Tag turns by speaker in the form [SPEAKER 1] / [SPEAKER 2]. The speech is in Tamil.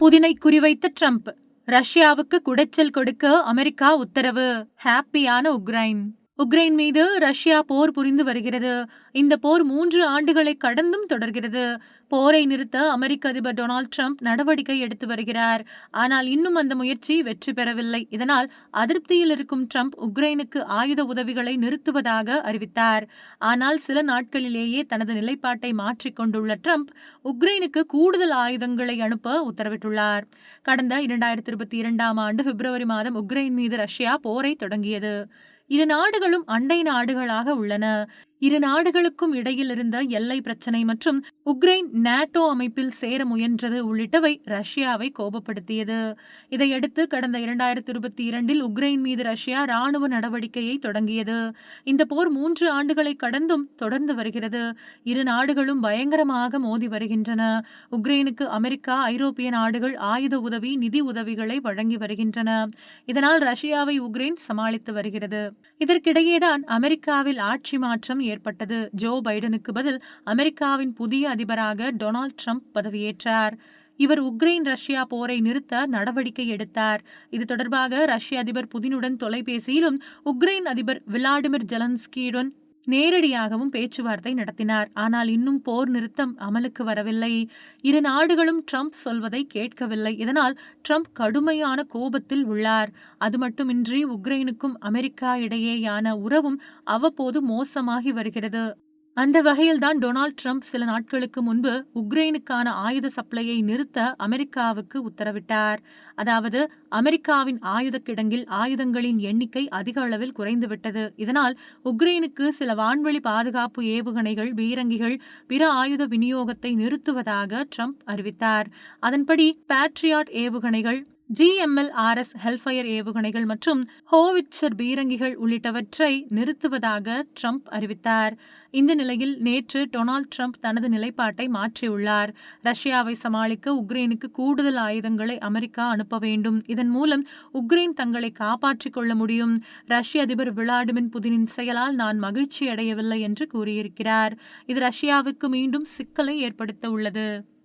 [SPEAKER 1] புதினை குறிவைத்த ட்ரம்ப். ரஷ்யாவுக்கு குடைச்சல் கொடுக்க அமெரிக்கா உத்தரவு. ஹாப்பியான உக்ரைன். உக்ரைன் மீது ரஷ்யா போர் புரிந்து வருகிறது. இந்த போர் மூன்று ஆண்டுகளை கடந்தும் தொடர்கிறது. போரை நிறுத்த அமெரிக்க அதிபர் டொனால்ட் ட்ரம்ப் நடவடிக்கை எடுத்து வருகிறார். ஆனால் இன்னும் அந்த முயற்சி வெற்றி பெறவில்லை. இதனால் அதிருப்தியில் இருக்கும் ட்ரம்ப் உக்ரைனுக்கு ஆயுத உதவிகளை நிறுத்துவதாக அறிவித்தார். ஆனால் சில நாட்களிலேயே தனது நிலைப்பாட்டை மாற்றிக் கொண்டுள்ள ட்ரம்ப் உக்ரைனுக்கு கூடுதல் ஆயுதங்களை அனுப்ப உத்தரவிட்டுள்ளார். கடந்த இரண்டாயிரத்தி இருபத்தி இரண்டாம் ஆண்டு பிப்ரவரி மாதம் உக்ரைன் மீது ரஷ்யா போரை தொடங்கியது. இரு நாடுகளும் அண்டை நாடுகளாக உள்ளன. இரு நாடுகளுக்கும் இடையில் இருந்த எல்லை பிரச்சினை மற்றும் உக்ரைன் நாட்டோ அமைப்பில் சேர முயன்றது உள்ளிட்டவை ரஷ்யாவை கோபப்படுத்தியது. இதையடுத்து கடந்த இரண்டாயிரத்தி இருபத்தி இரண்டில் உக்ரைன் மீது ரஷ்யா ராணுவ நடவடிக்கையை தொடங்கியது. இந்த போர் மூன்று ஆண்டுகளை கடந்தும் தொடர்ந்து வருகிறது. இரு நாடுகளும் பயங்கரமாக மோதி வருகின்றன. உக்ரைனுக்கு அமெரிக்கா ஐரோப்பிய நாடுகள் ஆயுத உதவி நிதி உதவிகளை வழங்கி வருகின்றன. இதனால் ரஷ்யாவை உக்ரைன் சமாளித்து வருகிறது. இதற்கிடையேதான் அமெரிக்காவில் ஆட்சி மாற்றம் ஏற்பட்டது. ஜோ பைடனுக்கு பதில் அமெரிக்காவின் புதிய அதிபராக டொனால்ட் ட்ரம்ப் பதவியேற்றார். இவர் உக்ரைன் ரஷ்யா போரை நிறுத்த நடவடிக்கை எடுத்தார். இது தொடர்பாக ரஷ்ய அதிபர் புதினுடன் தொலைபேசியிலும் உக்ரைன் அதிபர் விளாடிமிர் ஜெலன்ஸ்கியுடன் நேரடியாகவும் பேச்சுவார்த்தை நடத்தினார். ஆனால் இன்னும் போர் நிறுத்தம் அமலுக்கு வரவில்லை. இரு நாடுகளும் ட்ரம்ப் சொல்வதை கேட்கவில்லை. இதனால் ட்ரம்ப் கடுமையான கோபத்தில் உள்ளார். அது மட்டுமின்றி உக்ரைனுக்கும் அமெரிக்கா இடையேயான உறவும் அவ்வப்போது மோசமாகி வருகிறது. அந்த வகையில்தான் டொனால்ட் ட்ரம்ப் சில நாட்களுக்கு முன்பு உக்ரைனுக்கான ஆயுத சப்ளையை நிறுத்த அமெரிக்காவுக்கு உத்தரவிட்டார். அதாவது அமெரிக்காவின் ஆயுத கிடங்கில் ஆயுதங்களின் எண்ணிக்கை அதிக அளவில் குறைந்துவிட்டது. இதனால் உக்ரைனுக்கு சில வான்வெளி பாதுகாப்பு ஏவுகணைகள் பீரங்கிகள் பிற ஆயுத விநியோகத்தை நிறுத்துவதாக ட்ரம்ப் அறிவித்தார். அதன்படி பேட்ரியாட் ஏவுகணைகள் ஜிஎம்எல்ஆர்எஸ் ஹெல்ஃபயர் ஏவுகணைகள் மற்றும் ஹோவிட்சர் பீரங்கிகள் உள்ளிட்டவற்றை நிறுத்துவதாக ட்ரம்ப் அறிவித்தார். இந்த நிலையில் நேற்று டொனால்ட் ட்ரம்ப் தனது நிலைப்பாட்டை மாற்றியுள்ளார். ரஷ்யாவை சமாளிக்க உக்ரைனுக்கு கூடுதல் ஆயுதங்களை அமெரிக்கா அனுப்ப வேண்டும். இதன் மூலம் உக்ரைன் தங்களை காப்பாற்றிக் கொள்ள முடியும். ரஷ்ய அதிபர் விளாடிமிர் புதினின் செயலால் நான் மகிழ்ச்சி அடையவில்லை என்று கூறியிருக்கிறார். இது ரஷ்யாவுக்கு மீண்டும் சிக்கலை ஏற்படுத்த உள்ளது.